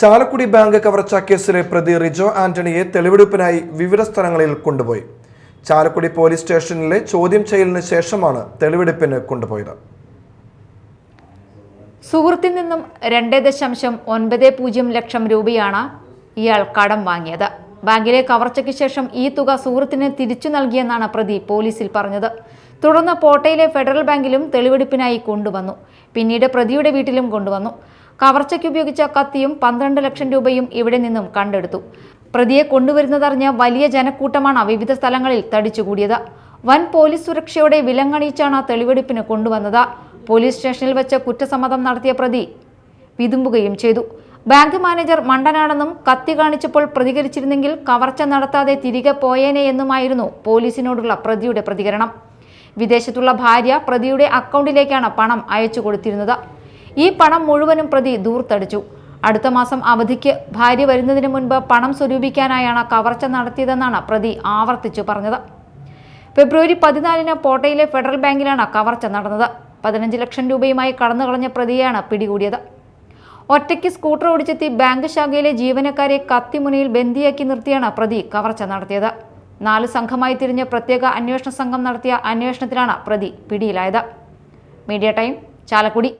Chalakudy bank കവർച്ച കേസിലെ പ്രതി റിജോ ആന്റണിയെ തെളിവെടുപ്പിനായി വിവിധ സ്ഥലങ്ങളിൽ കൊണ്ടുപോയി. ചാലക്കുടി പോലീസ് സ്റ്റേഷനിലെ ചോദ്യം ചെയ്യലിന് ശേഷമാണ് തെളിവെടുപ്പിന് കൊണ്ടുപോയത്. സുഹൃത്തിൽ നിന്നും രണ്ട് ദശാംശം ഒൻപത് പൂജ്യം ലക്ഷം രൂപയാണ് ഇയാൾ കടം വാങ്ങിയത്. ബാങ്കിലെ കവർച്ചയ്ക്ക് ശേഷം ഈ തുക സുഹൃത്തിന് തിരിച്ചു നൽകിയെന്നാണ് പ്രതി പോലീസിൽ പറഞ്ഞത്. തുടർന്ന് പോട്ടയിലെ ഫെഡറൽ ബാങ്കിലും തെളിവെടുപ്പിനായി കൊണ്ടുവന്നു. പിന്നീട് പ്രതിയുടെ വീട്ടിലും കൊണ്ടുവന്നു. കവർച്ചയ്ക്ക് ഉപയോഗിച്ച കത്തിയും പന്ത്രണ്ട് ലക്ഷം രൂപയും ഇവിടെ നിന്നും കണ്ടെടുത്തു. പ്രതിയെ കൊണ്ടുവരുന്നതറിഞ്ഞ വലിയ ജനക്കൂട്ടമാണ് വിവിധ സ്ഥലങ്ങളിൽ തടിച്ചുകൂടിയത്. വൻ പോലീസ് സുരക്ഷയോടെ വിലങ്ങണിയിച്ചാണ് തെളിവെടുപ്പിന് കൊണ്ടുവന്നത്. പോലീസ് സ്റ്റേഷനിൽ വെച്ച് കുറ്റസമ്മതം നടത്തിയ പ്രതി വിതുമ്പുകയും ചെയ്തു. ബാങ്ക് മാനേജർ മണ്ടനാണെന്നും കത്തി കാണിച്ചപ്പോൾ പ്രതികരിച്ചിരുന്നെങ്കിൽ കവർച്ച നടത്താതെ തിരികെ പോയേനെ എന്നുമായിരുന്നു പോലീസിനോടുള്ള പ്രതിയുടെ പ്രതികരണം. വിദേശത്തുള്ള ഭാര്യ പ്രതിയുടെ അക്കൗണ്ടിലേക്കാണ് പണം അയച്ചു കൊടുത്തിരുന്നത്. ഈ പണം മുഴുവനും പ്രതി ദൂർത്തടിച്ചു. അടുത്ത മാസം അവധിക്ക് ഭാര്യ വരുന്നതിന് മുൻപ് പണം സ്വരൂപിക്കാനായാണ് കവർച്ച നടത്തിയതെന്നാണ് പ്രതി ആവർത്തിച്ചു പറഞ്ഞത്. ഫെബ്രുവരി പതിനാലിന് പോട്ടയിലെ ഫെഡറൽ ബാങ്കിലാണ് കവർച്ച നടന്നത്. പതിനഞ്ച് ലക്ഷം രൂപയുമായി കടന്നുകളഞ്ഞ പ്രതിയെയാണ് പിടികൂടിയത്. ഒറ്റയ്ക്ക് സ്കൂട്ടർ ഓടിച്ചെത്തി ബാങ്ക് ശാഖയിലെ ജീവനക്കാരെ കത്തിമുനയിൽ ബന്ദിയാക്കി നിർത്തിയാണ് പ്രതി കവർച്ച നടത്തിയത്. നാല് സംഘമായി തിരിഞ്ഞ് പ്രത്യേക അന്വേഷണ സംഘം നടത്തിയ അന്വേഷണത്തിലാണ് പ്രതി പിടിയിലായത്. Media time Chalakudy.